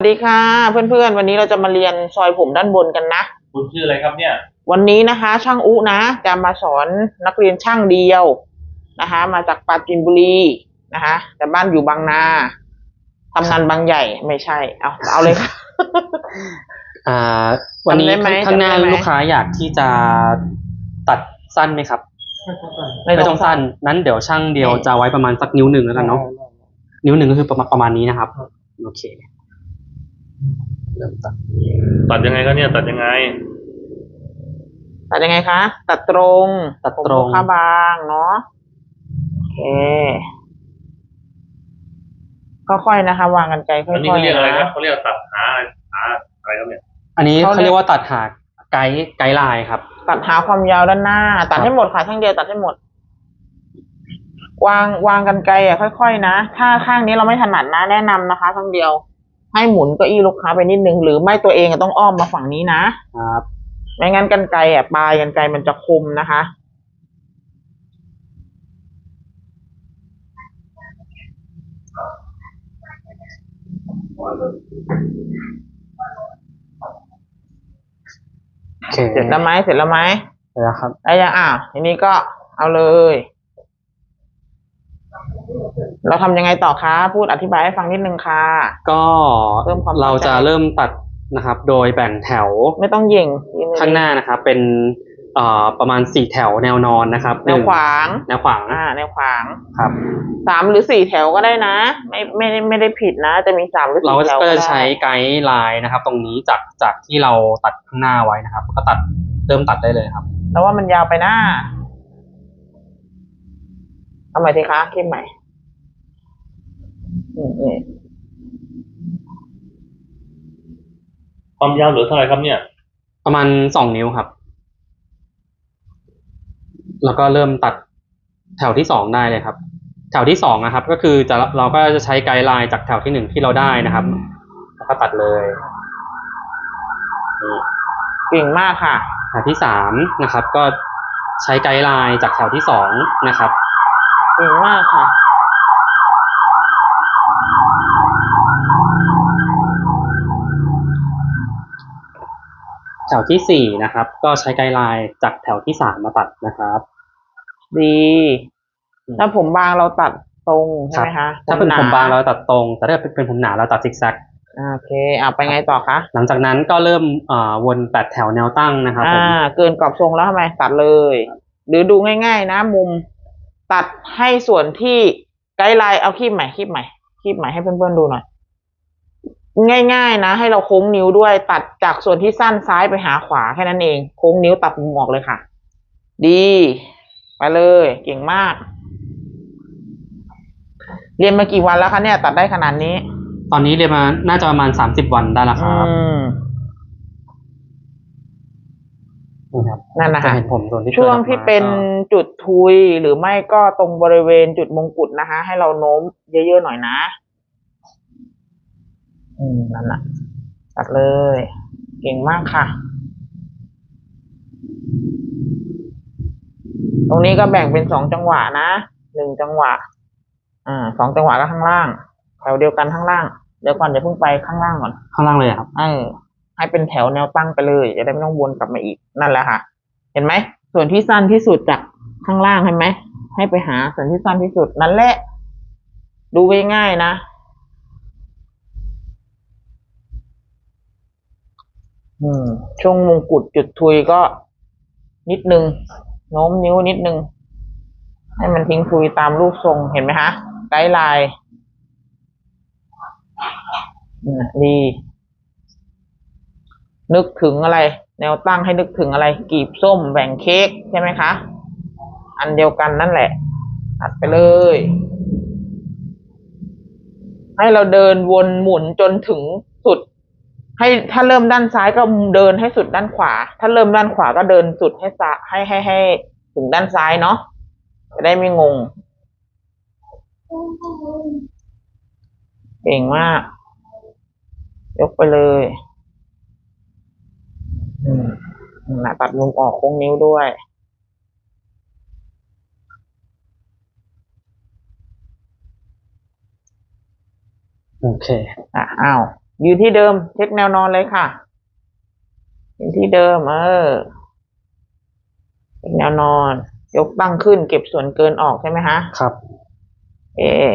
สวัสดีค่ะเพื่อนๆ วันนี้เราจะมาเรียนซอยผมด้านบนกันนะ คุณชื่ออะไรครับเนี่ย วันนี้นะคะ ช่างอุนะจะมาสอนนักเรียนช่างเดียวนะคะ มาจากปราจีนบุรีนะคะ แต่บ้านอยู่บางนาทำงานบางใหญ่ไม่ใช่ เอาเอาเลยค่ะ อ่า วันนี้จำได้ไหมข้างหน้าจำได้ไหม ลูกค้าอยากที่จะตัดสั้นไหมครับไม่ต้องสั้นนั้นเดี๋ยวช่างเดียวจะไว้ประมาณสักนิ้วหนึ่งแล้วกันเนาะนิ้วหนึ่งก็คือประมาณประมาณนี้นะครับ โอเค เริ่มตัดตัดยังไงก็เนี่ย ตัดยังไง ตัดยังไงคะ ตัดตรงตัดตรงผมค่าบางเนาะโอเคค่อยๆนะคะ วางกันไกลค่อยๆอันนี้เขาเรียกอะไรครับนะเขาเรียกตัดหาหาอะไรครับเนี่ย อันนี้เขาเรียกเขาเรียกว่าตัดหากไกด์ไกด์ไลน์ครับ ตัดหาความยาวด้านหน้า ตัดให้หมดค่ะช่างเดียวตัดให้หมด วางวางกันไกลอะค่อย ๆ นะ ถ้าข้างนี้เราไม่ถนัดนะแนะนำนะคะข้างเดียว ให้หมุนเก้าอี้ลูกค้าไปนิดนึง หรือไม่ตัวเองอะต้องอ้อมมาฝั่งนี้นะครับไม่งั้นกันไกลอะปลายกันไกลมันจะคมนะคะ โอเคเสร็จแล้วไหมเสร็จแล้วไหมเสร็จแล้วครับได้ยังอะทีนี้ก็เอาเลย เราทำยังไงต่อคะ พูดอธิบายให้ฟังนิดนึงค่ะ ก็เพิ่มความเข้าใจ เราจะเริ่มตัดนะครับ โดยแบ่งแถวไม่ต้องเหย่งข้างหน้านะครับ เป็นเอ่อประมาณสี่แถวแนวนอนนะครับแนวขวางแนวขวางอ่าแนวขวางครับ สามหรือสี่แถวก็ได้นะ ไม่ไม่ได้ไม่ได้ผิดนะ จะมีสามหรือเราสี่แถวก็ก็จะได้ใช้ไกด์ไลน์นะครับ ตรงนี้จากจากที่เราตัดข้างหน้าไว้นะครับ ก็ตัดเริ่มตัดได้เลยครับ แล้วว่ามันยาวไปหน้า เอาใหม่สิคะคิดใหม่อืมอืมความยาวเหลือเท่าไหร่ครับเนี่ย ประมาณสองนิ้วครับ แล้วก็เริ่มตัดแถวที่สองได้เลยครับ แถวที่สองนะครับ ก็คือจะเราก็จะใช้ไกด์ไลน์จากแถวที่หนึ่งที่เราได้นะครับ แล้วก็ตัดเลยนี่เก่งมากค่ะ แถวที่สามนะครับ ก็ใช้ไกด์ไลน์จากแถวที่สองนะครับ เก่งมากค่ะแถวที่สี่นะครับ ก็ใช้ไกด์ไลน์จากแถวที่สามมาตัดนะครับ ดี ถ้าผมบางเราตัดตรงใช่ไหมคะถ้าเป็นหผมบางเราตัดตรง แต่ถ้าเป็นผมหนาเราตัดซิกแซกอ่าโอเคอ่าไปไงต่อคะหลังจากนั้นก็เริ่มอ่าวนแปดแถวแนวตั้งนะครับผมอ่าเกินกรอบทรงแล้วทำไมตัดเลย หรือดูง่าย ๆ นะมุม ตัดให้ส่วนที่ไกด์ไลน์เอาคีบใหม่คีบใหม่คีบใหม่ให้เพื่อนๆดูหน่อย ง่าย ๆ นะ ให้เราโค้งนิ้วด้วย ตัดจากส่วนที่สั้นซ้ายไปหาขวาแค่นั้นเอง โค้งนิ้วตัดมุมออกเลยค่ะ ดีไปเลย เก่งมาก เรียนมากี่วันแล้วคะเนี่ย ตัดได้ขนาดนี้ ตอนนี้เรียนมาน่าจะประมาณสามสิบวันได้แล้วคอืรับ ม นี่ ครับนั่นนะจะคะเห็นผมส่วนที่ช่วงกิดออกมาที่เป็นก็จุดทุยหรือไม่ก็ตรงบริเวณจุดมงกุฎนะคะให้เราโน้มเยอะๆหน่อยนะ อืมนั่นแหละตัดเลย เก่งมากค่ะ ตรงนี้ก็แบ่งเป็นสองจังหวะนะหนึ่งจังหวะ อ่าสองจังหวะก็ข้างล่างแถวเดียวกันข้างล่างเดี๋ยวก่อนอย่าเพิ่งไปข้างล่างก่อน ข้างล่างเลยอะครับ เออ ให้เป็นแถวแนวตั้งไปเลย จะได้ไม่ต้องวนกลับมาอีกนั่นแหละค่ะ เห็นไหมส่วนที่สั้นที่สุดจากข้างล่างเห็นไหมให้ไปหาส่วนที่สั้นที่สุดนั่นแหละ ดูง่ายนะอืมช่วงมงกุฎจุดทุยก็นิดนึงโน้มนิ้วนิดนึง ให้มันทิ้งทุยตามรูปทรงเห็นไหมคะไกด์ไลน์อืมดี นึกถึงอะไร แนวตั้งให้นึกถึงอะไรกีบส้มแบ่งเค้กใช่ไหมคะ อันเดียวกันนั่นแหละตัดไปเลย ให้เราเดินวนหมุนจนถึงสุด ให้ถ้าเริ่มด้านซ้ายก็เดินให้สุดด้านขวา ถ้าเริ่มด้านขวาก็เดินสุดให้ซ้ายให้ให้ให้ถึงด้านซ้ายเนาะจะได้ไม่งงเก่งมาก ยกไปเลย นั่นแหละตัดมุมออกโค้งนิ้วด้วย โอเค อะอ้าวยืนที่เดิม เช็คแนวนอนเลยค่ะยืนที่เดิม เออเช็คแนวนอน ยกตั้งขึ้นเก็บส่วนเกินออกใช่ไหมคะครับ เออ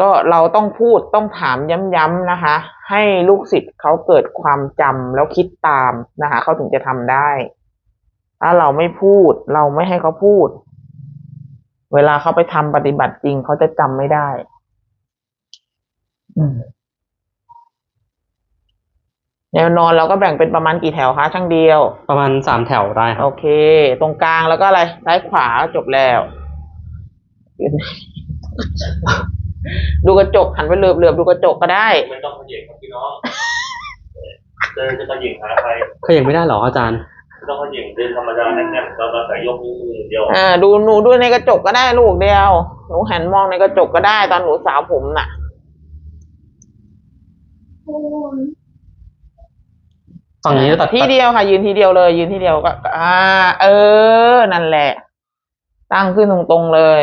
ก็เราต้องพูดต้องถามย้ำๆนะคะ ให้ลูกศิษย์เขาเกิดความจำแล้วคิดตามนะคะเขาถึงจะทำได้ ถ้าเราไม่พูด เราไม่ให้เขาพูด เวลาเขาไปทำปฏิบัติจริงเขาจะจำไม่ได้อืมแนวนอนเราก็แบ่งเป็นประมาณกี่แถวคะช่างเดียว ประมาณสามแถวได้ครัโอบเค ตรงกลางแล้วก็อะไรซ้ายขวาจบแล้ว ดูกระจกหันไปเหลือบเหลือบดูกระจกก็ได้ ไม่ต้องขยิงครับพี่น้องเดินจะขยิงหาใครเขายังไม่ได้เหรออาจารย์ไม่ต้องขยิงเดินธรรมดาแน่นๆเราเราใส่ยกมือเดียวอ่า ดูหนูดูในกระจกก็ได้ลูกเดียว หนูหันมองในกระจกก็ได้ตอนหนูสาวผมน่ะฝั่งนี้ตัดที่เดียวค่ะ ยืนทีเดียวเลย ยืนทีเดียวก็ อ่า เออ นั่นแหละ ตั้งขึ้นตรงๆเลย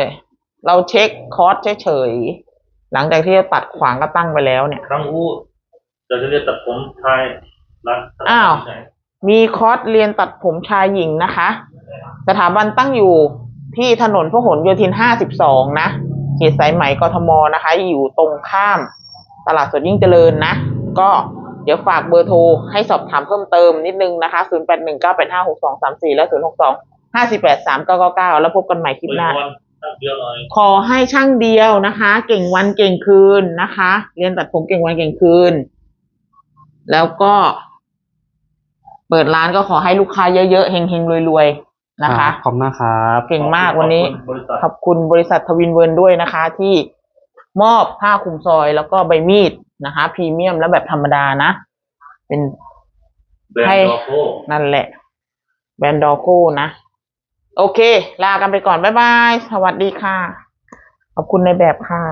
เราเช็คคอร์สเฉยๆ หลังจากที่เราตัดขวางก็ตั้งไปแล้วเนี่ยครั้งอู้เดี๋ยวจะเรียกตัดผมไทยร้านอ้าวที่ไหนมีคอร์สเรียนตัดผมชายหญิงนะคะ สถาบันตั้งอยู่ที่ถนนพหลโยธิน 52 นะเขตสายไหมกทมนะคะ อยู่ตรงข้ามตลาดสดยิ่งเจริญนะ ก็เดี๋ยวฝากเบอร์โทรให้สอบถามเพิ่มเติมนิดนึงนะคะ 0819856234 และ 062-548-3999 แล้วพบกันใหม่คลิปหน้า บริวรตั้งเดียวหน่อยขอให้ช่างเดียวนะคะ เก่งวันเก่งคืนนะคะ เรียนตัดผมเก่งวันเก่งคืน แล้วก็ เปิดร้านก็ขอให้ลูกค้าเยอะๆเฮงๆรวยๆนะคะ ขอบคุณมากครับเก่งมากวันนี้ ขอบคุณบริษัทขอบคุณบริษัททวินเวิร์นด้วยนะคะ ที่มอบผ้าคลุมซอยแล้วก็ใบมีดนะคะพรีเมียมและแบบธรรมดานะ เป็นแบรนให้ด์ดอโก้นั่นแหละ แบรนด์ดอโก้นะ โอเค ลากันไปก่อน บ๊ายบาย สวัสดีค่ะ ขอบคุณในแบบค่ะ